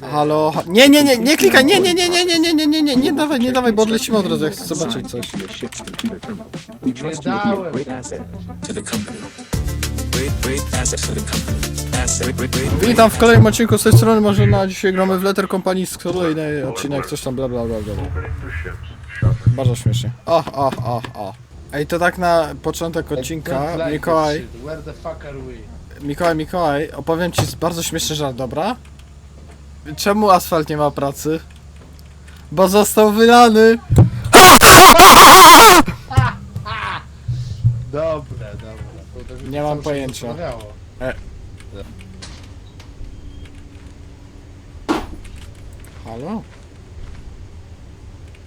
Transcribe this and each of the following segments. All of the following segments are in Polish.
Halo, ha- nie, nie, nie, nie klikaj, nie, nie, nie, nie, nie, nie, nie, nie, nie, nie dawaj, nie dawaj, bo odlecimy od razu, ja chcę zobaczyć coś. Nie dałem. Witam w kolejnym odcinku z tej strony, może na dzisiaj gramy w Letter Company z kolejny odcinek, coś tam bla bla bla bla. Bardzo śmiesznie. O, o, o, o. Ej, to tak na początek odcinka, Mikołaj, that shit. Where the fuck are we? Mikołaj, Mikołaj, opowiem ci bardzo śmieszny żart, dobra? Czemu asfalt nie ma pracy? Bo został wylany! Dobre, dobre. To tak Nie mam cały czas pojęcia. zastanawiało. Halo?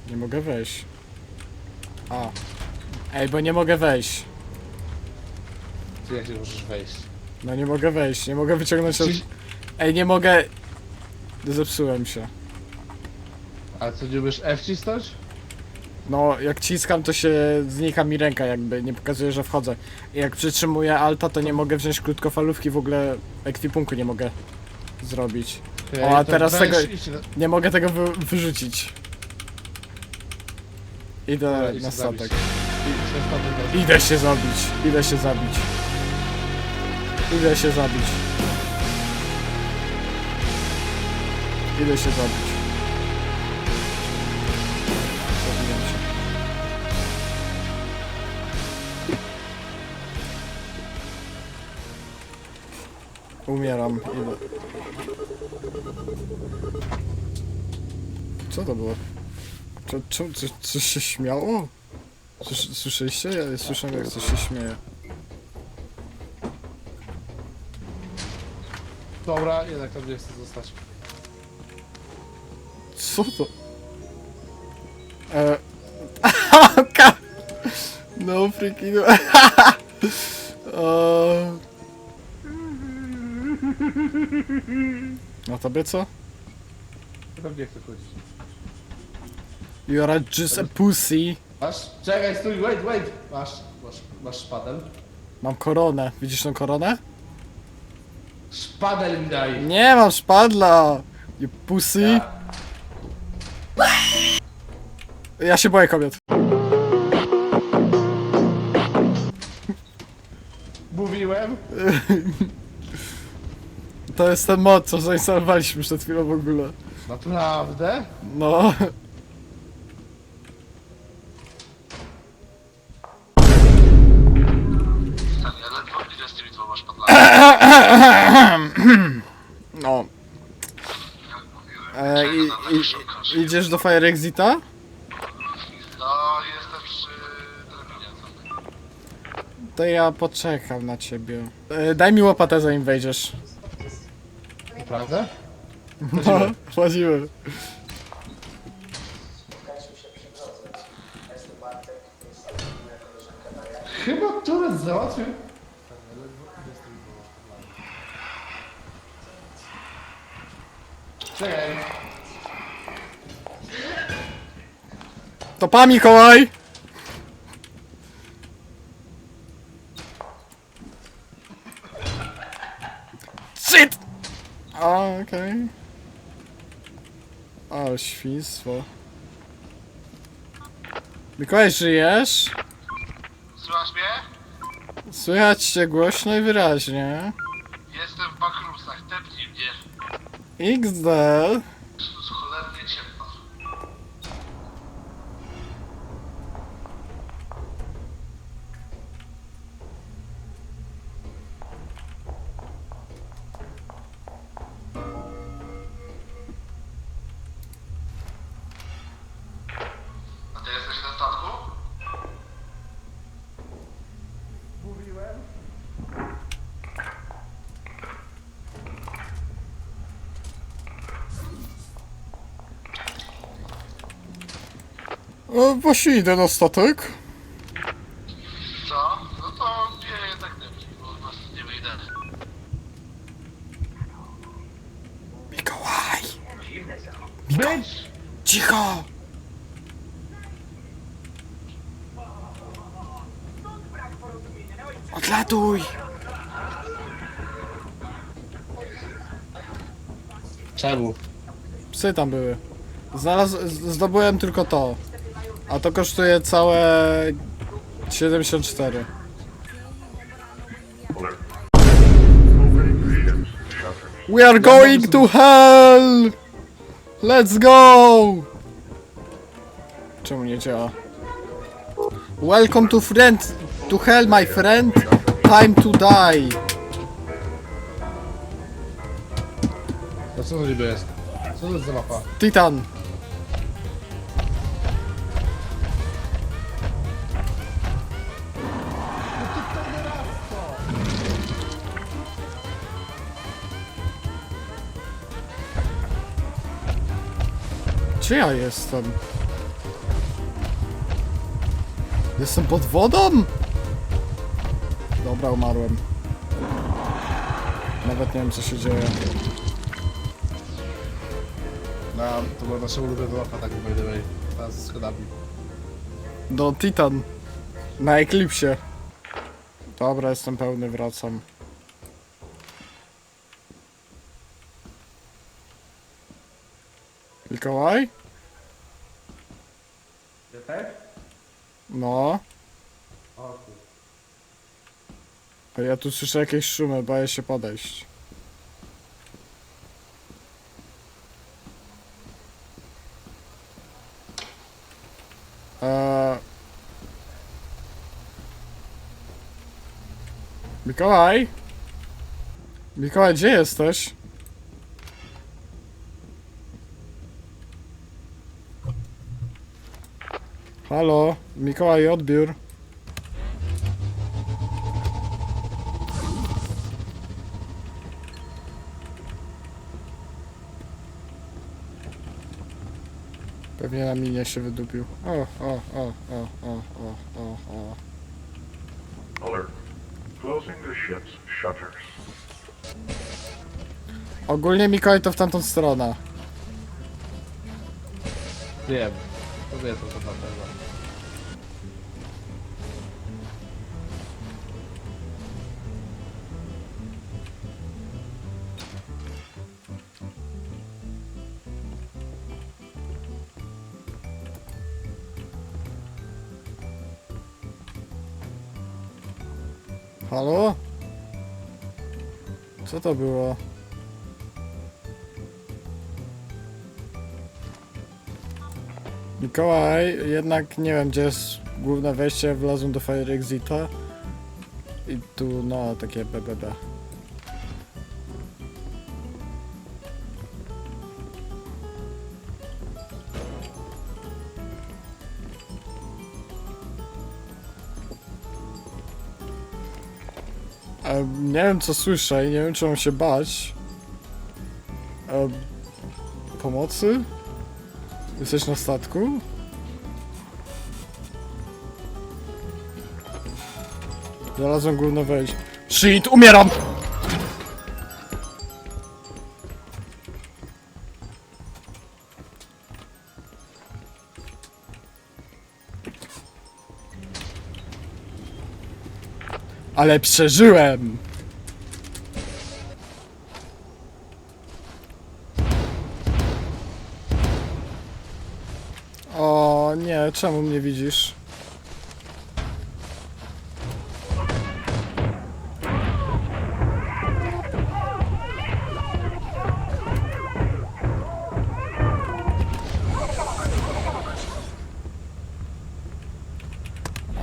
Nie mogę wejść. A. Ej, bo nie mogę wejść. Ty jak nie możesz wejść? No nie mogę wejść, nie mogę wyciągnąć od... Ej, nie mogę... Zepsułem się. A co, umiesz F cisnąć? No, jak ciskam, to się znika mi ręka jakby, nie pokazuje, że wchodzę. I jak przytrzymuję alta, to nie mogę wziąć krótkofalówki, w ogóle ekwipunku nie mogę zrobić. O, a to teraz weź tego- Nie mogę tego wy wyrzucić. Idę idź na się zabić. statek. się statek. Idę się zabić, idę się zabić. Idę się zabić. Idę się zabić. Zabiłem się. Umieram. Idę. Co to było? Czy, czy, czy, coś się śmiało? Słysz- Słyszeliście? Ja słyszę jak coś się śmieje. Dobra, jednak tam nie chcę zostać. Co to? E... No freaking... o... A tobie co? Tam nie chcę chodzić. You are just a pussy. Masz? Czekaj, stój, wait, wait! Masz, masz, masz szpadel? Mam koronę. Widzisz tą koronę? Szpadel mi daj! Nie mam szpadla! You pussy. Ja się boję kobiet. Mówiłem? To jest ten mod, co zainstalowaliśmy przed chwilą w ogóle. Naprawdę? No. Ja ledwo z tymi dwoma szpadlami. No. Jak mówiłem. E, Czego i, tam tak i, szukasz? Idziesz do Fire Exita? No, jestem przy drabinie. co? To ja poczekam na ciebie. E, daj mi łopatę zanim wejdziesz. Naprawdę? No, wchodzimy. Chyba Turet załatwił. Czekaj. To pa Mikołaj! Shit! A, okej. Ale świństwo. Mikołaj, żyjesz? Słuchasz mnie? Słychać cię głośno i wyraźnie. Jestem w backroomsach, tepnij mnie. XD. statku? Mówiłem. E, właśnie idę na statek. Czemu? Psy tam były. Zdobyłem tylko to. A to kosztuje całe 74. Alert. Opening ships shutters. We are going to hell! Let's go! Czemu nie działa? Welcome to friend to hell my friend. Time to die. Co to niby jest? Co to jest za mapa? Titan. Gdzie ja jestem? Jestem pod wodą? Dobra, umarłem. Nawet nie wiem co się dzieje. No, to była nasza ulubiona mapa, tak by the way. Ta z schodami. Do Titan. Na Eklipsie. Dobra, jestem pełny, wracam. Mikołaj? No. A ja tu słyszę jakieś szumy, boję się podejść. Mikołaj? Mikołaj, gdzie jesteś? Halo? Mikołaj, odbiór. Pewnie na minie się wydupił. O, o, o, o, o, o, o, o. Alert. Closing the ship's shutters. Ogólnie Mikołaj to w tamtą stronę. Wiem. To wie to, to na pewno. To było? Mikołaj, jednak nie wiem gdzie jest główne wejście, wlazłem do Fire Exita i tu no takie BBB. Nie wiem co słyszę i nie wiem czy mam się bać. E, pomocy? Jesteś na statku? Znalazłem główne wejście. Shit, umieram! Ale przeżyłem! O nie, czemu mnie widzisz?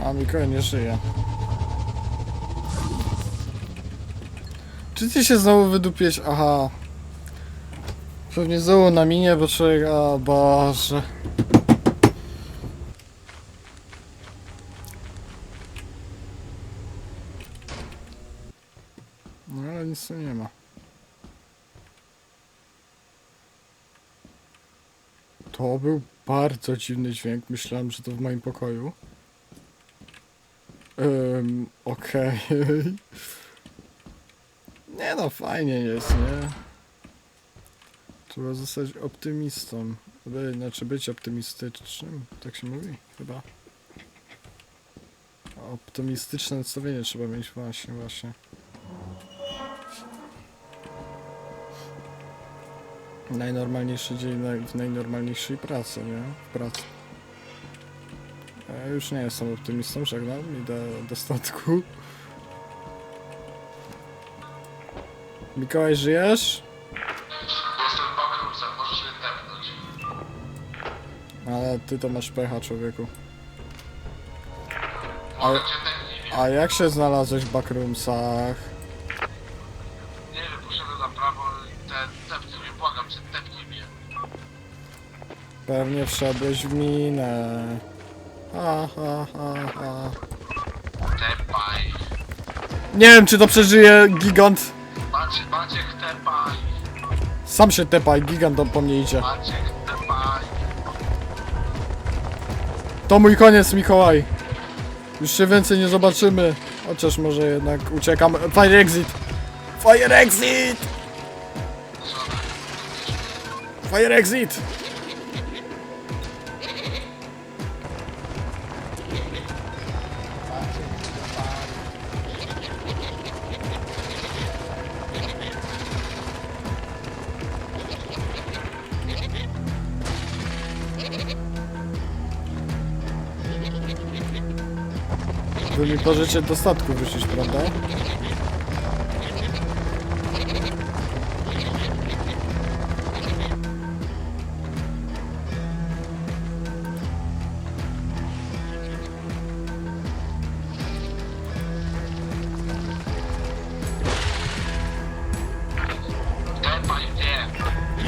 A Mikołaj nie żyje. Czy ty się znowu wydupiłeś? Aha. Pewnie znowu na minie, bo człowiek... A Boże. No ale nic tu nie ma. To był bardzo dziwny dźwięk. Myślałem, że to w moim pokoju. Um, okej. Nie no, fajnie jest, nie? Trzeba zostać optymistą. Znaczy być optymistycznym, tak się mówi, chyba. Optymistyczne nastawienie trzeba mieć, właśnie, właśnie. Najnormalniejszy dzień w najnormalniejszej pracy, nie? W pracy. Ja już nie jestem optymistą, żegnam, idę do statku. Mikołaj, żyjesz? Jestem bakrusem, możesz mnie tepnąć. Ale ty to masz pecha, człowieku. Mogę cię tepnij. A jak się znalazłeś w backroomsach? Nie wiem, poszedłem na prawo i ten tepnij mnie, błagam cię, tepnij mnie. Pewnie wszedłeś w minę. Ha, ha, ha, ha. Tepaj. Nie wiem, czy to przeżyje gigant. Maciek, Maciek, tepaj. Sam się tepaj, gigant po mnie idzie. Maciek, tepaj. To mój koniec, Mikołaj. Już się więcej nie zobaczymy. Chociaż może jednak uciekam. Fire exit! Fire exit! Fire exit! Wy mi możecie do statku wrócić, prawda?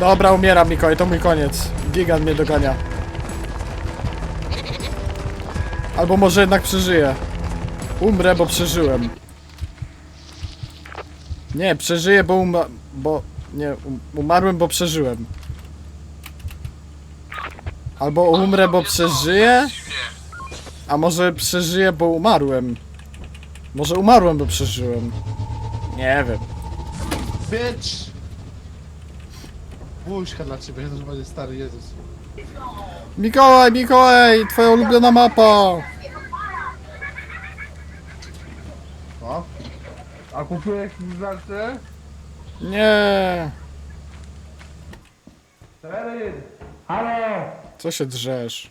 Dobra, umieram Mikołaj, to mój koniec. Gigant mnie dogania. Albo może jednak przeżyję. Umrę, bo przeżyłem. Nie, przeżyję, bo uma... bo... Nie, um, umarłem, bo przeżyłem. Albo umrę, bo przeżyję, a może przeżyję, bo umarłem. Może umarłem, bo przeżyłem. Nie wiem. Bitch! Buźka dla ciebie, będzie stary Jezus. Mikołaj, Mikołaj, twoja ulubiona mapa. A kupiłeś mi znaczy? Nie. Seweryn! Halo! Co się drzesz?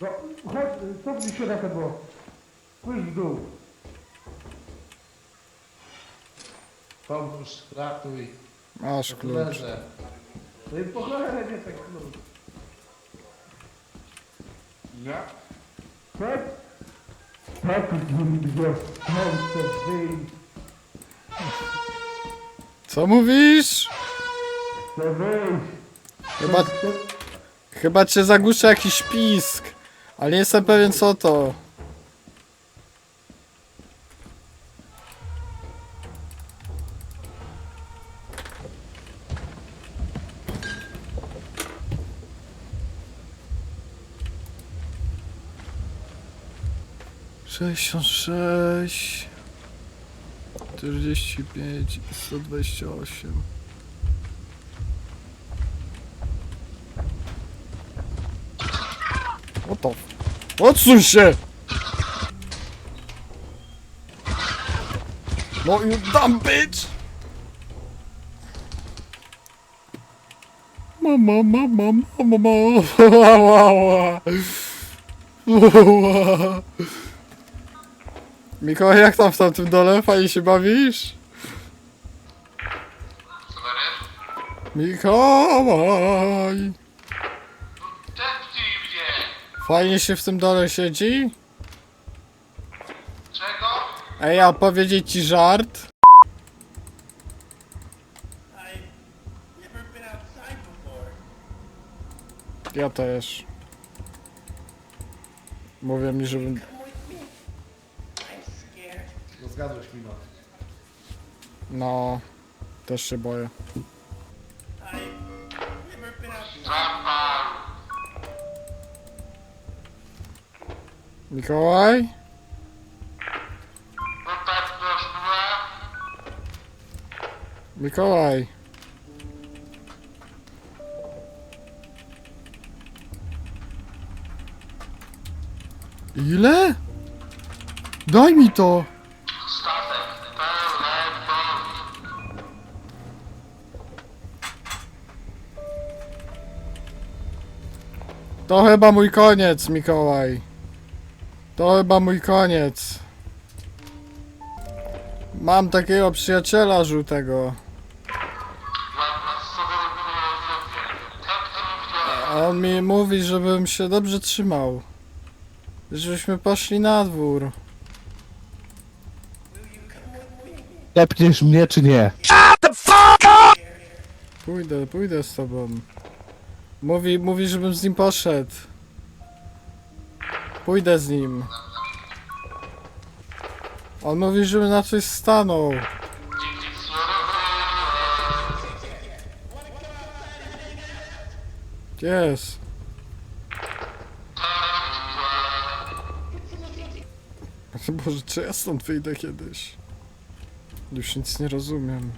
No, chodź, cofnij się na tego. Pójdź w dół. Pomóż, ratuj. Masz klucz. Leżę. No i po cholerę nie ten klucz. Nie? Chodź. Tak, gdzie chcę wyjść. Co mówisz? Chyba, chyba cię zagłusza jakiś pisk. Ale nie jestem pewien co to. Sześćdziesiąt sześć, czterdzieści pięć, sto dwadzieścia osiem. What the f- Odsuń się! No you dumb bitch! Mama, mama, mama, mama. Mikołaj, jak tam w tamtym dole? Fajnie się bawisz? Seweryn? Mikołaj! Tepnij. Fajnie się w tym dole siedzi? Czego? Ej, a powiedzieć ci żart? Ja też. Mówię mi, żebym... Zgadłeś mi no. Też się boję. Mikołaj? Mikołaj. Ile? Daj mi to! To chyba mój koniec, Mikołaj. To chyba mój koniec. Mam takiego przyjaciela żółtego. A on mi mówi, żebym się dobrze trzymał. Żebyśmy poszli na dwór. Tepniesz mnie czy nie? Pójdę, pójdę z tobą. Mówi, mówi, żebym z nim poszedł. Pójdę z nim. On mówi, żebym na coś stanął. Jest. Boże, czy ja stąd wyjdę kiedyś? Już nic nie rozumiem.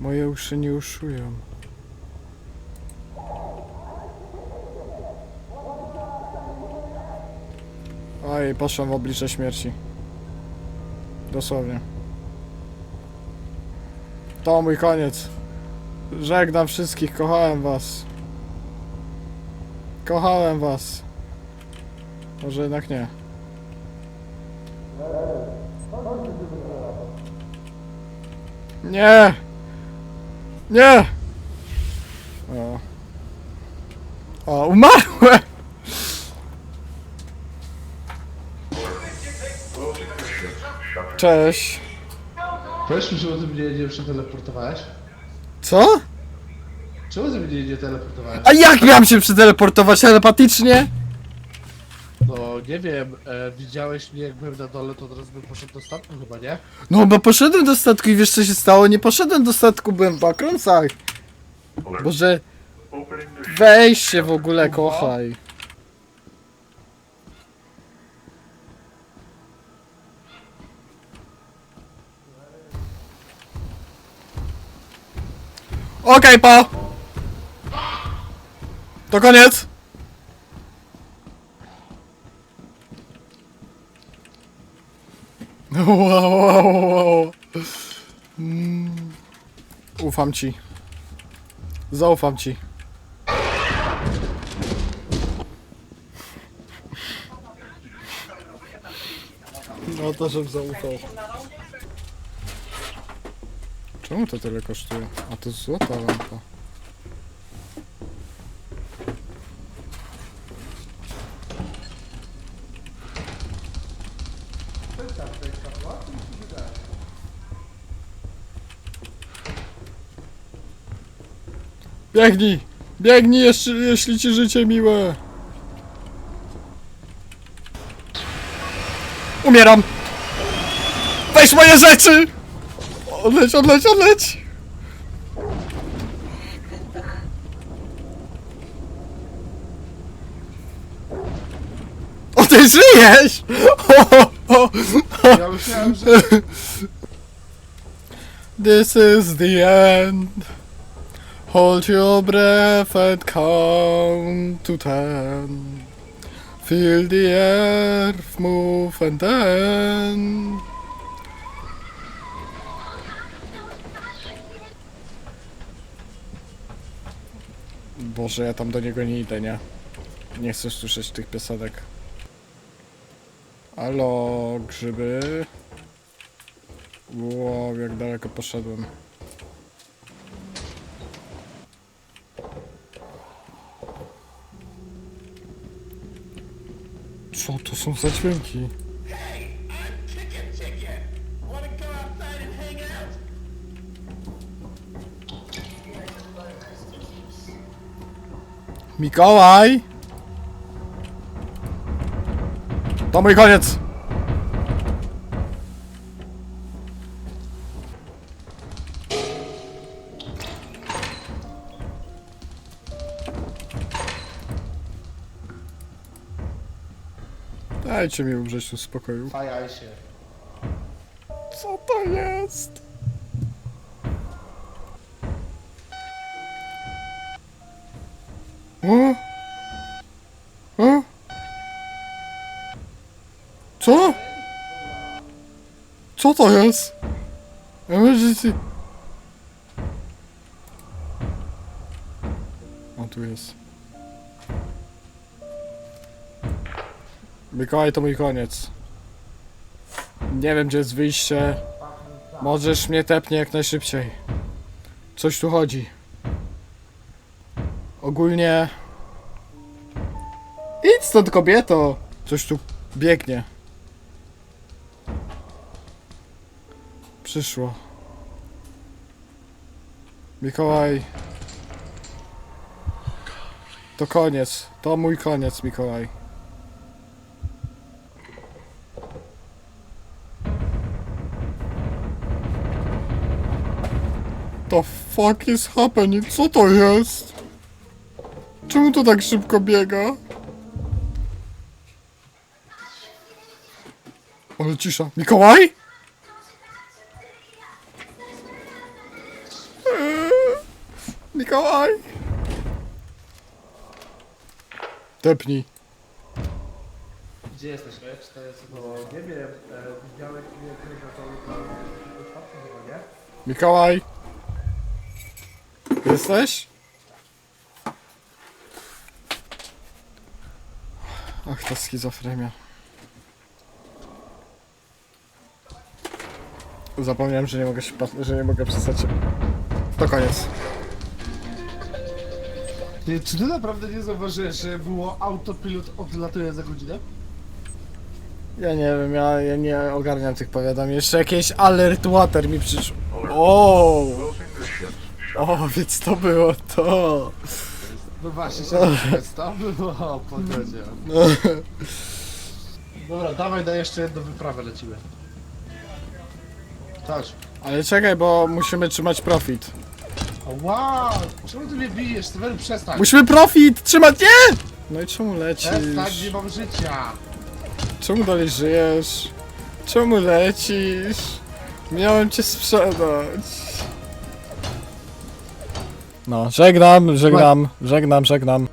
Moje uszy nie uszują. Oj, poszłam w oblicze śmierci. Dosłownie. To mój koniec. Żegnam wszystkich, kochałem was. Kochałem was. Może jednak nie. Nie! Nie! O. O, umarłem! Cześć. Powiedz mi, czemu ty mnie nie przeteleportowałeś? Co? Czemu ty mnie nie teleportowałeś? A jak miałem się przeteleportować telepatycznie? No nie wiem, e, widziałeś mnie jak byłem na dole, to teraz bym poszedł do statku chyba, nie? No bo poszedłem do statku i wiesz co się stało? Nie poszedłem do statku, byłem w akronsach. Boże, weź się w ogóle, kochaj. Okej, pa! To koniec! Wow, wow, wow. Mm. Ufam ci. Zaufam ci. No to, żebym zaufał. Czemu to tyle kosztuje? A to złota lampa. Biegnij! Biegnij, jeszcze, jeśli ci życie miłe! Umieram! Weź moje rzeczy! Odleć, odleć, odleć! O, ty żyjesz! O, o, o. Ja myślałem, że... This is the end. Hold your breath and count to ten. Feel the earth move and then. Boże, ja tam do niego nie idę, nie? Nie chcę słyszeć tych piosenek. Alo, grzyby. Wow, jak daleko poszedłem. Co to są za dźwięki? Mikołaj! To mój koniec! Dajcie mi umrzeć tu w spokoju. Fajaj się. Co to jest? O? O? Co? Co to jest? Emergency. O, tu jest. Mikołaj to mój koniec. Nie wiem gdzie jest wyjście. Możesz mnie tepnie jak najszybciej. Coś tu chodzi. Ogólnie... Idź stąd kobieto! Coś tu biegnie. Przyszło. Mikołaj. To koniec. To mój koniec, Mikołaj. The fuck is happening? Co to jest? Czemu to tak szybko biega? Ale cisza. Mikołaj? Eee, Mikołaj? Tepnij. Gdzie jesteś, Lecz? To jest, nie wiem, e, widziałeś mnie jak na to? Mikołaj? Jesteś? Ach, ta schizofrenia. Zapomniałem, że nie mogę się że nie mogę przestać. To koniec. Ty, czy ty naprawdę nie zauważyłeś, że było autopilot odlatuje za godzinę? Ja nie wiem, ja, ja nie ogarniam tych powiadomień. Jeszcze jakieś alert water mi przyszło. O, o, więc to było to. No właśnie, się to było pogodzie. Dobra, dawaj na jeszcze jedną wyprawę lecimy. Tak. Ale czekaj, bo musimy trzymać profit. O, Wow! Czemu ty mnie bijesz? Steven, przestań! Musimy profit trzymać, nie! No i czemu Przestań, nie mam życia! Czemu dalej żyjesz? Czemu lecisz? Miałem cię sprzedać. No, żegnam, żegnam, żegnam, żegnam.